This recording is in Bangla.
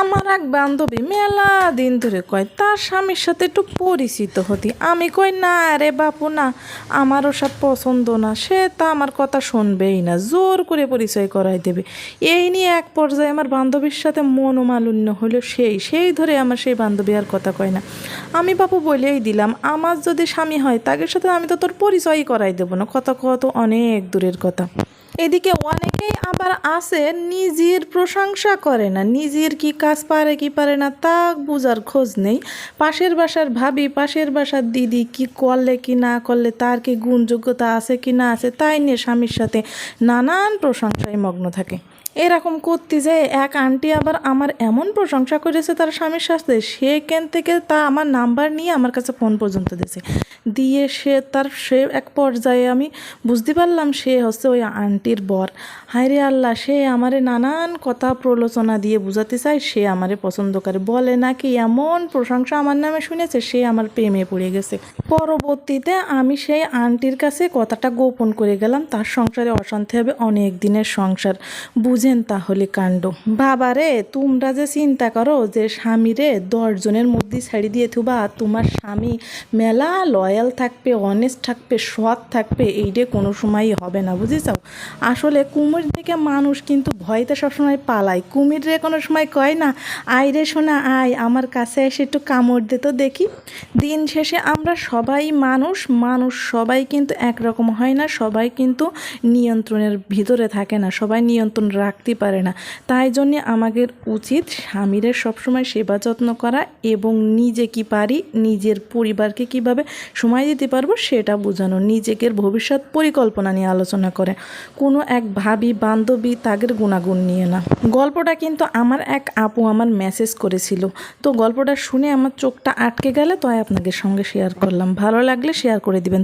আমার এক বান্ধবী মেলা দিন ধরে কয়, তার স্বামীর সাথে একটু পরিচিত হতি। আমি কই, না রে বাপু, না। আমার ওসব পছন্দ না। সে তা আমার কথা শুনবেই না। জোর করে পরিচয় করাই দেবে। এই নিয়ে এক পর্যায়ে আমার বান্ধবীর সাথে মনোমালিন্য হলো সেই সেই ধরে আমার সেই বান্ধবী আর কথা কয় না। আমি বাপু বলেই দিলাম, আমার যদি স্বামী হয়, তাকে সাথে আমি তো তোর পরিচয়ই করাই দেবো না। কথা কত অনেক দূরের কথা। এদিকে অনেকেই আবার আছে, নিজের প্রশংসা করে না। নিজের কি কাজ পারে, কি পারে না, তা বোঝার খোঁজ নেই। পাশের বাসার ভাবি, পাশের বাসার দিদি কি করলে, কি না করলে, তার কি গুণযোগ্যতা আছে, কি না আছে, তাই নিয়ে স্বামীর সাথে নানান প্রশংসায় মগ্ন থাকে। এরকম করতে যে এক আন্টি আবার আমার এমন প্রশংসা করেছে তার স্বামীর সাথে সেখান থেকে তা আমার নাম্বার নিয়ে আমার কাছে ফোন পর্যন্ত দিয়েছে। দিয়ে সে তার, সে এক পর্যায়ে আমি বুঝতে পারলাম সে হচ্ছে ওই আন্টির বর। হায় রে আল্লাহ, সে আমারে নানান কথা প্রলোচনা দিয়ে বুঝাতে চায়, সে আমারে পছন্দ করে। বলে নাকি এমন প্রশংসা আমার নামে শুনেছে, সে আমার প্রেমে পড়ে গেছে। পরবর্তীতে আমি সেই আন্টির কাছে কথাটা গোপন করে গেলাম, তার সংসারে অশান্তি হবে, অনেক দিনের সংসার। বুঝেন তাহলে কাণ্ড। বাবারে, তোমরা যে চিন্তা করো যে স্বামীরে দশজনের মধ্যে ছাড়ি দিয়ে থুবা, তোমার স্বামী মেলা লয়াল থাকবে অনেস্ট থাকবে, সৎ থাকবে এইটা কোনো সময়ই হবে না, বুঝেছাও? আসলে কুমির থেকে মানুষ কিন্তু ভয়তে সবসময় পালায়। কুমির রে কোনো সময় কয় না, আয় রে শোনা আয়, আমার কাছে এসে একটু কামড় দে তো দেখি। দিন শেষে আমরা সবাই মানুষ মানুষ সবাই কিন্তু একরকম হয় না, সবাই কিন্তু নিয়ন্ত্রণের ভিতরে থাকে না, সবাই নিয়ন্ত্রণ রাখতে পারে না। তাই জন্যে আমাদের উচিত স্বামীদের সবসময় সেবা যত্ন করা এবং নিজে কি পারি, নিজের পরিবারকে কীভাবে সময় দিতে পারব সেটা বোঝানো, নিজেকে ভবিষ্যৎ পরিকল্পনা নিয়ে আলোচনা করে। কোনো এক ভাবি, বান্ধবী তাদের গুণাগুণ নিয়ে না। গল্পটা কিন্তু আমার এক আপু আমার মেসেজ করেছিল। তো গল্পটা শুনে আমার চোখটা আটকে গেলে তাই আপনাদের সঙ্গে শেয়ার করলাম। ভালো লাগলে শেয়ার করে দিবেন।